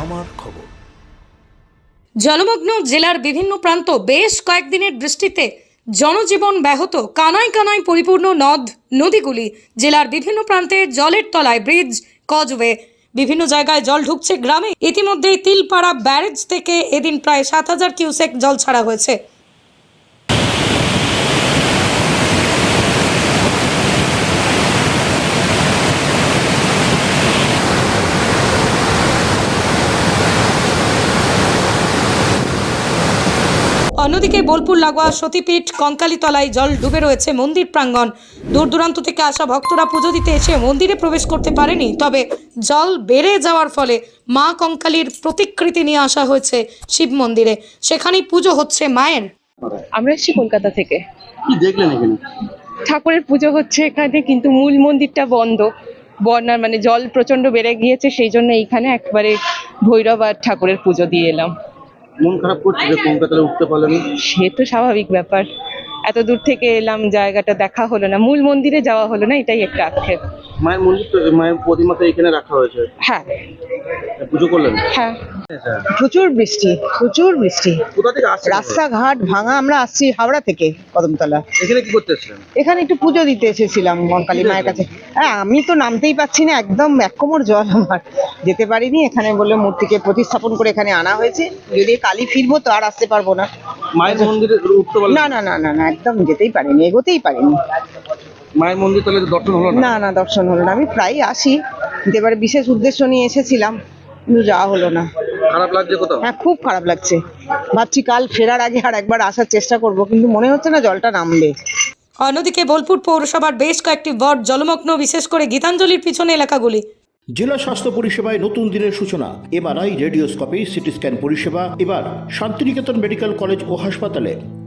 আমার খবর। জলমগ্ন জেলার বিভিন্ন প্রান্ত বেশ কয়েকদিনের বৃষ্টিতে জনজীবন ব্যাহত। কানায় কানায় পরিপূর্ণ নদ, নদীগুলি, জেলার বিভিন্ন প্রান্তে জলের তলায় ব্রিজ, কজওয়ে। বিভিন্ন জায়গায় জল ঢুকছে গ্রামে। ইতিমধ্যেই তিলপাড়া ব্যারেজ থেকে এদিন প্রায় সাত হাজার কিউসেক জল ছাড়া হয়েছে। অন্যদিকে বোলপুর লাগোয়া সতীপীঠ কঙ্কালীতলায় জল ডুবে রয়েছে মন্দির প্রাঙ্গণ। দূর দূরান্ত থেকে আসা ভক্তরা পুজো দিতে এসে মন্দিরে প্রবেশ করতে পারেনি তবে জল বেড়ে যাওয়ার ফলে মা কঙ্কালীর প্রতিকৃতি নিয়ে আসা হয়েছে শিব মন্দিরে। সেখানেই পুজো হচ্ছে মায়ের। আমরা এসেছি কলকাতা থেকে। কি দেখলেন এখানে? ঠাকুরের পুজো হচ্ছে এখানে কিন্তু মূল মন্দিরটা বন্ধ। বন্যার মানে জল প্রচণ্ড বেড়ে গিয়েছে সেই জন্য এইখানে একবারে ভৈরব আর ঠাকুরের পুজো দিয়ে এলাম। মন খারাপ করছে যে কলকাতায় উঠতে পারলেন সে তো স্বাভাবিক ব্যাপার। এত দূর থেকে এলাম জায়গাটা দেখা হলো না। মূল মন্দিরে যাওয়া হলো না এটাই একটা আক্ষেপ। মায়ের মন্দির তো মায়ের প্রতিমাটা এখানে রাখা হয়েছে? হ্যাঁ। পুজো করলেন? হ্যাঁ। প্রচুর বৃষ্টি প্রচুর বৃষ্টি। কোথা থেকে আসছেন রাস্তাঘাট ভাঙা আমরা আসছি হাওড়া থেকে কদমতলা। এখানে কি করতে এসেছিলেন? এখানে একটু পুজো দিতে এসেছিলাম মনকালী মায়ের কাছে। হ্যাঁ আমি তো নামতেই পাচ্ছি না একদম এক কোমর জল আমার। যেতে পারিনি এখানে বলে মূর্তিকে প্রতিস্থাপন করে এখানে আনা হয়েছে। যদি কালি ফিরবো তো আর আসতে পারব না। মায়ের মন্দিরে উঠতে পারলেন? না না না না না একদম যেতেই পারিনি এগোতেই পারিনি। মায়ের মন্দির তাহলে দর্শন হলো না? না না দর্শন হলো না আমি প্রায় আসি। কিন্তু এবারে বিশেষ উদ্দেশ্য নিয়ে এসেছিলাম কিন্তু যাওয়া হলো না। খারাপ লাগছে কোথাও? হ্যাঁ খুব খারাপ লাগছে। ভাবছি কাল ফেরার আগে আর একবার আসার চেষ্টা করব কিন্তু মনে হচ্ছে না জলটা নামবে। অন্যদিকে বোলপুর পৌরসভার বেশ কয়েকটি ওয়ার্ড জলমগ্ন বিশেষ করে গীতাঞ্জলির পিছনে এলাকাগুলি। জেলা স্বাস্থ্য পরিষেবায় নতুন দিনের সূচনা এমআরআই রেডিওস্কোপি সিটি স্ক্যান পরিষেবা এবার শান্তিনিকেতন মেডিকেল কলেজ ও হাসপাতালে।